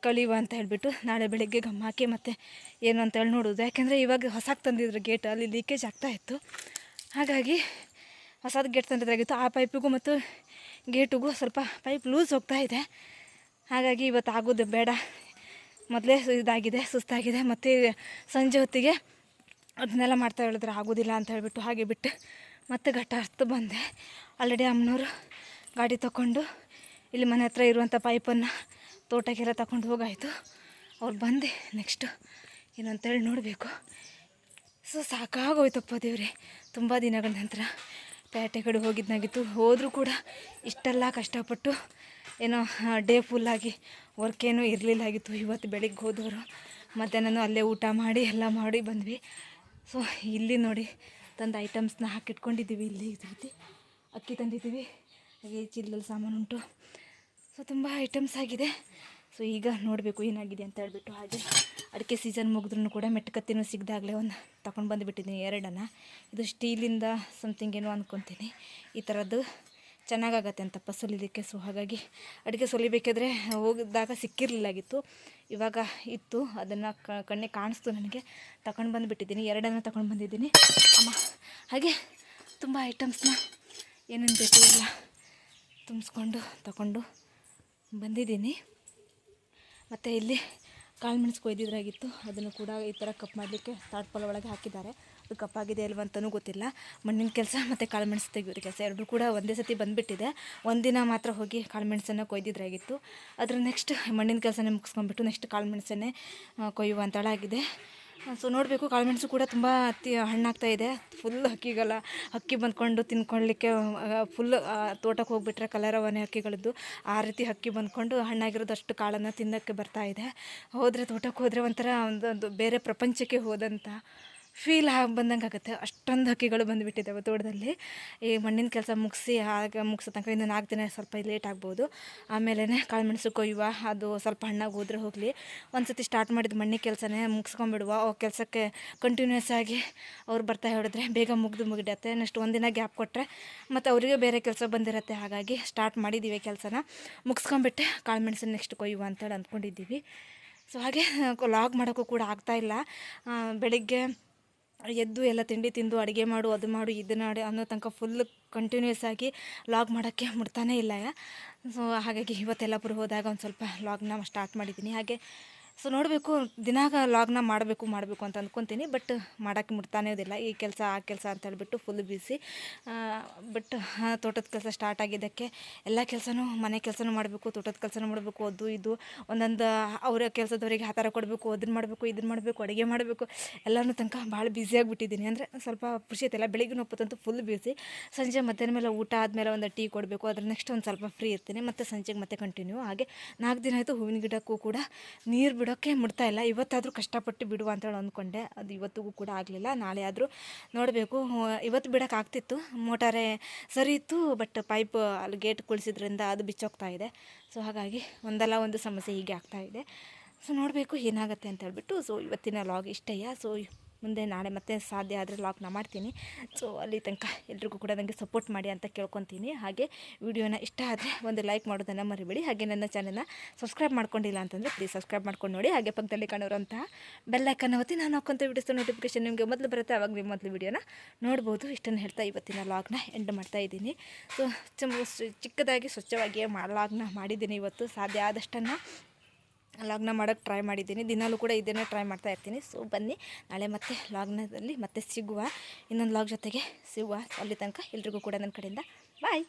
ಕಳಿಯುವ ಅಂತ ಹೇಳಿಬಿಟ್ಟು ನಾಳೆ ಬೆಳಿಗ್ಗೆ ಗಮ್ ಹಾಕಿ ಮತ್ತೆ ಏನು ಅಂತ ಹೇಳಿ ನೋಡೋದು ಯಾಕೆಂದರೆ ಇವಾಗ ಹೊಸಾಗಿ ತಂದಿದ್ರು ಗೇಟ್ ಅಲ್ಲಿ ಲೀಕೇಜ್ ಆಗ್ತಾ ಇತ್ತು. ಹಾಗಾಗಿ ಹೊಸದು ಗೇಟ್ ತಂದಿದ್ರಾಗಿತ್ತು ಆ ಪೈಪಿಗೂ ಮತ್ತು ಗೇಟಿಗೂ ಸ್ವಲ್ಪ ಪೈಪ್ ಲೂಸ್ ಹೋಗ್ತಾ ಇದೆ. ಹಾಗಾಗಿ ಇವತ್ತು ಆಗೋದು ಬೇಡ. ಮೊದಲೇ ಇದಾಗಿದೆ, ಸುಸ್ತಾಗಿದೆ, ಮತ್ತು ಸಂಜೆ ಹೊತ್ತಿಗೆ ಅದನ್ನೆಲ್ಲ ಮಾಡ್ತಾ ಹೇಳಿದ್ರೆ ಆಗೋದಿಲ್ಲ ಅಂತ ಹೇಳಿಬಿಟ್ಟು ಹಾಗೆ ಬಿಟ್ಟು ಮತ್ತೆ ಘಟ್ಟ ಹತ್ತು ಬಂದೆ. ಆಲ್ರೆಡಿ ಅಮ್ಮನವರು ಗಾಡಿ ತಗೊಂಡು ಇಲ್ಲಿ ಮನೆ ಹತ್ರ ಇರುವಂಥ ಪೈಪನ್ನು ತೋಟಕ್ಕೆಲ್ಲ ತಗೊಂಡು ಹೋಗಾಯಿತು. ಅವ್ರು ಬಂದೆ ನೆಕ್ಸ್ಟು ಏನಂತೇಳಿ ನೋಡಬೇಕು. ಸೊ ಸಾಕಾಗೋಯ್ತಪ್ಪ ದೇವ್ರಿ, ತುಂಬ ದಿನಗಳ ನಂತರ ಪೇಟೆ ಕಡೆ ಹೋಗಿದ್ದಾಗಿತ್ತು ಹೋದರೂ ಕೂಡ ಇಷ್ಟೆಲ್ಲ ಕಷ್ಟಪಟ್ಟು ಏನೋ ಡೇ ಫುಲ್ಲಾಗಿ ವರ್ಕ್ ಏನೂ ಇರಲಿಲ್ಲಾಗಿತ್ತು ಇವತ್ತು ಬೆಳಿಗ್ಗೆ ಹೋದವರು. ಮಧ್ಯಾಹ್ನನೂ ಅಲ್ಲೇ ಊಟ ಮಾಡಿ, ಎಲ್ಲ ಮಾಡಿ ಬಂದ್ವಿ. ಸೊ ಇಲ್ಲಿ ನೋಡಿ, ತಂದ ಐಟಮ್ಸ್ನ ಹಾಕಿಟ್ಕೊಂಡಿದ್ದೀವಿ ಇಲ್ಲಿ ರೀತಿ ಅಕ್ಕಿ ತಂದಿದ್ದೀವಿ. ಹಾಗೆ ಚೀಲದಲ್ಲಿ ಸಾಮಾನು ಉಂಟು. ಸೊ ತುಂಬ ಐಟಮ್ಸ್ ಆಗಿದೆ. ಸೊ ಈಗ ನೋಡಬೇಕು ಏನಾಗಿದೆ ಅಂತ ಹೇಳ್ಬಿಟ್ಟು ಹಾಗೆ. ಅಡಿಕೆ ಸೀಸನ್ ಮುಗಿದ್ರೂ ಕೂಡ ಮೆಟ್ಕತ್ತಿನೂ ಸಿಗ್ದಾಗಲೇ ಒಂದು ತಗೊಂಡು ಬಂದುಬಿಟ್ಟಿದ್ದೀನಿ ಎರಡನ್ನು. ಇದು ಸ್ಟೀಲಿಂದ ಸಮಥಿಂಗ್ ಏನೋ ಅಂದ್ಕೊತೀನಿ ಈ ಥರದ್ದು ಚೆನ್ನಾಗಾಗತ್ತೆ ಅಂತಪ್ಪ ಸುಲಿಲಿಕ್ಕೆ ಸೊ ಹಾಗಾಗಿ ಅಡುಗೆ ಸೊಲಿಬೇಕಾದ್ರೆ ಹೋಗಿದ್ದಾಗ ಸಿಕ್ಕಿರಲಿಲ್ಲಾಗಿತ್ತು. ಇವಾಗ ಇತ್ತು. ಅದನ್ನು ಕಣ್ಣೆ ಕಾಣಿಸ್ತು ನನಗೆ. ತಗೊಂಡು ಬಂದುಬಿಟ್ಟಿದ್ದೀನಿ. ಎರಡನ್ನು ತಗೊಂಡು ಬಂದಿದ್ದೀನಿ. ಅಮ್ಮ, ಹಾಗೆ ತುಂಬ ಐಟಮ್ಸ್ನ ಏನೇನು ಬೇಕು ಎಲ್ಲ ತುಂಬಿಸ್ಕೊಂಡು ತಗೊಂಡು ಬಂದಿದ್ದೀನಿ. ಮತ್ತು ಇಲ್ಲಿ ಕಾಳು ಮೆಣಸು ಕೊಯ್ದಿದ್ರಾಗಿತ್ತು. ಅದನ್ನು ಕೂಡ ಈ ಥರ ಕಪ್ ಮಾಡಲಿಕ್ಕೆ ತಾಟ್ಪಲ್ ಒಳಗೆ ಹಾಕಿದ್ದಾರೆ. ಅದು ಕಪ್ಪಾಗಿದೆ ಅಲ್ವ ಅಂತಲೂ ಗೊತ್ತಿಲ್ಲ. ಮಣ್ಣಿನ ಕೆಲಸ ಮತ್ತು ಕಾಳು ಮೆಣಸು ತೆಗೆಯೋದು ಕೆಲಸ ಎರಡೂ ಕೂಡ ಒಂದೇ ಸತಿ ಬಂದುಬಿಟ್ಟಿದೆ. ಒಂದಿನ ಮಾತ್ರ ಹೋಗಿ ಕಾಳು ಮೆಣಸನ್ನು ಕೊಯ್ದಿದ್ರಾಗಿತ್ತು ಅದರ ನೆಕ್ಸ್ಟ್ ಮಣ್ಣಿನ ಕೆಲಸನೇ ಮುಗಿಸ್ಕೊಂಡ್ಬಿಟ್ಟು ನೆಕ್ಸ್ಟ್ ಕಾಳು ಮೆಣಸನ್ನೇ ಆ, ಕೊಯ್ಯುವ ಅಂತಳಾಗಿದೆ ಸೊ ನೋಡಬೇಕು ಕಾಳುಮೆಣಸು ಕೂಡ ತುಂಬ ಅತಿ ಹಣ್ಣಾಗ್ತಾ ಇದೆ. ಫುಲ್ ಹಕ್ಕಿಗಳ ಹಕ್ಕಿ ಬಂದ್ಕೊಂಡು ತಿನ್ಕೊಳ್ಳಿಕ್ಕೆ ಫುಲ್ ತೋಟಕ್ಕೆ ಹೋಗಿಬಿಟ್ರೆ ಕಲರವನೆ ಹಕ್ಕಿಗಳದ್ದು. ಆ ರೀತಿ ಹಕ್ಕಿ ಬಂದ್ಕೊಂಡು ಹಣ್ಣಾಗಿರೋದಷ್ಟು ಕಾಳನ್ನು ತಿನ್ನೋಕ್ಕೆ ಬರ್ತಾ ಇದೆ. ಹೋದರೆ ತೋಟಕ್ಕೆ ಹೋದರೆ ಒಂಥರ ಒಂದು ಬೇರೆ ಪ್ರಪಂಚಕ್ಕೆ ಹೋದಂಥ ಫೀಲ್ ಆಗಿ ಬಂದಂಗೆ ಆಗುತ್ತೆ. ಅಷ್ಟೊಂದು ಹಕ್ಕಿಗಳು ಬಂದುಬಿಟ್ಟಿದ್ದಾವೆ ತೋಟದಲ್ಲಿ. ಈ ಮಣ್ಣಿನ ಕೆಲಸ ಮುಗಿಸಿ, ಆಗ ಮುಗಿಸೋ ತನಕ ಇನ್ನು ನಾಲ್ಕು ದಿನ ಸ್ವಲ್ಪ ಲೇಟ್ ಆಗ್ಬೋದು. ಆಮೇಲೆ ಕಾಳುಮೆಣಸು ಕೊಯ್ಯುವ, ಅದು ಸ್ವಲ್ಪ ಹಣ್ಣಾಗಿ ಹೋದ್ರೆ ಹೋಗಲಿ. ಒಂದು ಸತಿ ಸ್ಟಾರ್ಟ್ ಮಾಡಿದ ಮಣ್ಣಿನ ಕೆಲಸನೇ ಮುಗಿಸ್ಕೊಂಬಿಡುವ. ಆ ಕೆಲಸಕ್ಕೆ ಕಂಟಿನ್ಯೂಸ್ ಆಗಿ ಅವ್ರು ಬರ್ತಾ ಹೇಳಿದ್ರೆ ಬೇಗ ಮುಗಿದು ಮುಗಿಡತ್ತೆ ನೆಕ್ಸ್ಟ್ ಒಂದಿನ ಗ್ಯಾಪ್ ಕೊಟ್ಟರೆ ಮತ್ತು ಅವರಿಗೆ ಬೇರೆ ಕೆಲಸ ಬಂದಿರತ್ತೆ. ಹಾಗಾಗಿ ಸ್ಟಾರ್ಟ್ ಮಾಡಿದ್ದೀವಿ ಕೆಲಸನ. ಮುಗಿಸ್ಕೊಂಬಿಟ್ಟೆ ಕಾಳುಮೆಣಸು ನೆಕ್ಸ್ಟ್ ಕೊಯ್ಯುವ ಅಂತೇಳಿ ಅಂದ್ಕೊಂಡಿದ್ದೀವಿ. ಸೊ ಹಾಗೆ, ಲಾಗ್ ಮಾಡೋಕ್ಕೂ ಕೂಡ ಆಗ್ತಾಯಿಲ್ಲ ಬೆಳಿಗ್ಗೆ ಎದ್ದು ಎಲ್ಲ ತಿಂಡಿ ತಿಂದು ಅಡುಗೆ ಮಾಡು, ಅದು ಮಾಡು ಇದನ್ನ ಮಾಡು ಅನ್ನೋ ತನಕ ಫುಲ್ ಕಂಟಿನ್ಯೂಸ್ ಆಗಿ ಲಾಗ್ ಮಾಡೋಕ್ಕೆ ಮುಡ್ತಾನೇ ಇಲ್ಲ. ಸೊ ಹಾಗಾಗಿ ಇವತ್ತೆಲ್ಲಪುರ ಹೋದಾಗ ಒಂದು ಸ್ವಲ್ಪ ಲಾಗ್ನ ಸ್ಟಾರ್ಟ್ ಮಾಡಿದ್ದೀನಿ ಹಾಗೆ ಸೊ ನೋಡಬೇಕು, ದಿನಾಗ ಲಾಗ್ನ ಮಾಡಬೇಕು ಮಾಡಬೇಕು ಅಂತ ಅಂದ್ಕೊತೀನಿ ಬಟ್ ಮಾಡೋಕ್ಕೆ ಮುಡ್ತಾನೇ ಇದಿಲ್ಲ. ಈ ಕೆಲಸ, ಆ ಕೆಲಸ ಅಂತ ಹೇಳಿಬಿಟ್ಟು ಫುಲ್ ಬಿಸಿ ಬಟ್ ತೋಟದ ಕೆಲಸ ಸ್ಟಾರ್ಟ್ ಆಗಿದ್ದಕ್ಕೆ ಎಲ್ಲ ಕೆಲಸನೂ, ಮನೆ ಕೆಲಸನೂ ಮಾಡಬೇಕು, ತೋಟದ ಕೆಲಸನೂ ಮಾಡಬೇಕು, ಅದು ಇದು. ಒಂದೊಂದು, ಅವರ ಕೆಲಸದವರಿಗೆ ಹತಾರ ಕೊಡಬೇಕು ಅದನ್ನ ಮಾಡಬೇಕು ಇದನ್ನು ಮಾಡಬೇಕು, ಅಡುಗೆ ಮಾಡಬೇಕು, ಎಲ್ಲನೂ ತನಕ ಭಾಳ ಬ್ಯುಸಿಯಾಗಿಬಿಟ್ಟಿದ್ದೀನಿ ಅಂದರೆ ಸ್ವಲ್ಪ ಖುಷಿ ಆಯ್ತಲ್ಲ ಬೆಳಿಗ್ಗೆ ಒಪ್ಪತ್ತಂತೂ ಫುಲ್ ಬ್ಯುಸಿ ಸಂಜೆ ಮಧ್ಯಾಹ್ನ ಮೇಲೆ ಊಟ ಆದಮೇಲೆ ಒಂದು ಟೀ ಕೊಡಬೇಕು, ಅದ್ರ ನೆಕ್ಸ್ಟ್ ಒಂದು ಸ್ವಲ್ಪ ಫ್ರೀ ಇರ್ತೀನಿ. ಮತ್ತು ಸಂಜೆಗೆ ಮತ್ತೆ ಕಂಟಿನ್ಯೂ ಹಾಗೆ ನಾಲ್ಕು ದಿನ ಆಯಿತು, ಹೂವಿನ ಗಿಡಕ್ಕೂ ಕೂಡ ನೀರು ಬಿಡೋಕ್ಕೆ ಮುಡ್ತಾ ಇಲ್ಲ. ಇವತ್ತಾದರೂ ಕಷ್ಟಪಟ್ಟು ಬಿಡುವ ಅಂತೇಳಿ ಅಂದ್ಕೊಂಡೆ. ಅದು ಇವತ್ತಿಗೂ ಕೂಡ ಆಗಲಿಲ್ಲ. ನಾಳೆ ಆದರೂ ನೋಡಬೇಕು. ಇವತ್ತು ಬಿಡೋಕ್ಕಾಗ್ತಿತ್ತು ಮೋಟಾರೇ ಸರಿ ಇತ್ತು. ಬಟ್ ಪೈಪ್ ಅಲ್ಲಿ ಗೇಟ್ ಕುಳಿಸಿದ್ರಿಂದ ಅದು ಬಿಚ್ಚೋಗ್ತಾ ಇದೆ. ಸೊ ಹಾಗಾಗಿ ಒಂದಲ್ಲ ಒಂದು ಸಮಸ್ಯೆ ಹೀಗೆ ಆಗ್ತಾಯಿದೆ ಸೊ ನೋಡಬೇಕು ಏನಾಗುತ್ತೆ ಅಂತ ಹೇಳ್ಬಿಟ್ಟು. ಸೊ ಇವತ್ತಿನ ಲಾಗ್ ಇಷ್ಟಯ್ಯ ಸೊ ಮುಂದೆ ನಾಳೆ ಮತ್ತೆ ಸಾಧ್ಯ ಆದರೆ ಲಾಗ್ನ ಮಾಡ್ತೀನಿ. ಸೊ ಅಲ್ಲಿ ತನಕ ಎಲ್ರಿಗೂ ಕೂಡ ನನಗೆ ಸಪೋರ್ಟ್ ಮಾಡಿ ಅಂತ ಕೇಳ್ಕೊತೀನಿ. ಹಾಗೆ ವಿಡಿಯೋನ ಇಷ್ಟ ಆದರೆ ಒಂದು ಲೈಕ್ ಮಾಡೋದನ್ನು ಮರಿಬೇಡಿ. ಹಾಗೆ ನನ್ನ ಚಾನಲ್ನ ಸಬ್ಸ್ಕ್ರೈಬ್ ಮಾಡ್ಕೊಂಡಿಲ್ಲ ಅಂತಂದರೆ ಪ್ಲೀಸ್ ಸಬ್ಸ್ಕ್ರೈಬ್ ಮಾಡ್ಕೊಂಡು ನೋಡಿ. ಹಾಗೆ ಪಕ್ಕದಲ್ಲಿ ಕಾಣೋರಂತಹ ಬೆಲ್ಲೈಕನ್ ಒತ್ತಿ ನಾನು ಹಾಕೊಂತ ವಿಡಿಯೋಸ್ ನೋಟಿಫಿಕೇಶನ್ ನಿಮಗೆ ಮೊದಲು ಬರುತ್ತೆ. ಅವಾಗ ನೀವು ಮೊದಲು ವಿಡಿಯೋನ ನೋಡ್ಬೋದು. ಇಷ್ಟನ್ನು ಹೇಳ್ತಾ ಇವತ್ತಿನ ಲಾಗ್ನ ಎಂಡ್ ಮಾಡ್ತಾ ಇದ್ದೀನಿ. ಸೊ ಚಿಕ್ಕದಾಗಿ ಸ್ವಚ್ಛವಾಗಿ ಲಾಗ್ನ ಮಾಡಿದ್ದೀನಿ ಇವತ್ತು. ಸಾಧ್ಯ ಆದಷ್ಟನ್ನು ಲಾಗ್ನ ಮಾಡೋಕ್ಕೆ ಟ್ರೈ ಮಾಡಿದ್ದೀನಿ. ದಿನಾಲೂ ಕೂಡ ಇದನ್ನೇ ಟ್ರೈ ಮಾಡ್ತಾ ಇರ್ತೀನಿ. ಸೊ ಬನ್ನಿ. ನಾಳೆ ಮತ್ತೆ ಲಾಗ್ನದಲ್ಲಿ ಮತ್ತೆ ಸಿಗುವ. ಇನ್ನೊಂದು ಲಾಗ್ ಜೊತೆಗೆ ಸಿಗುವ ಅಲ್ಲಿ ತನಕ ಎಲ್ರಿಗೂ ಕೂಡ ನನ್ನ ಕಡೆಯಿಂದ. ಬಾಯ್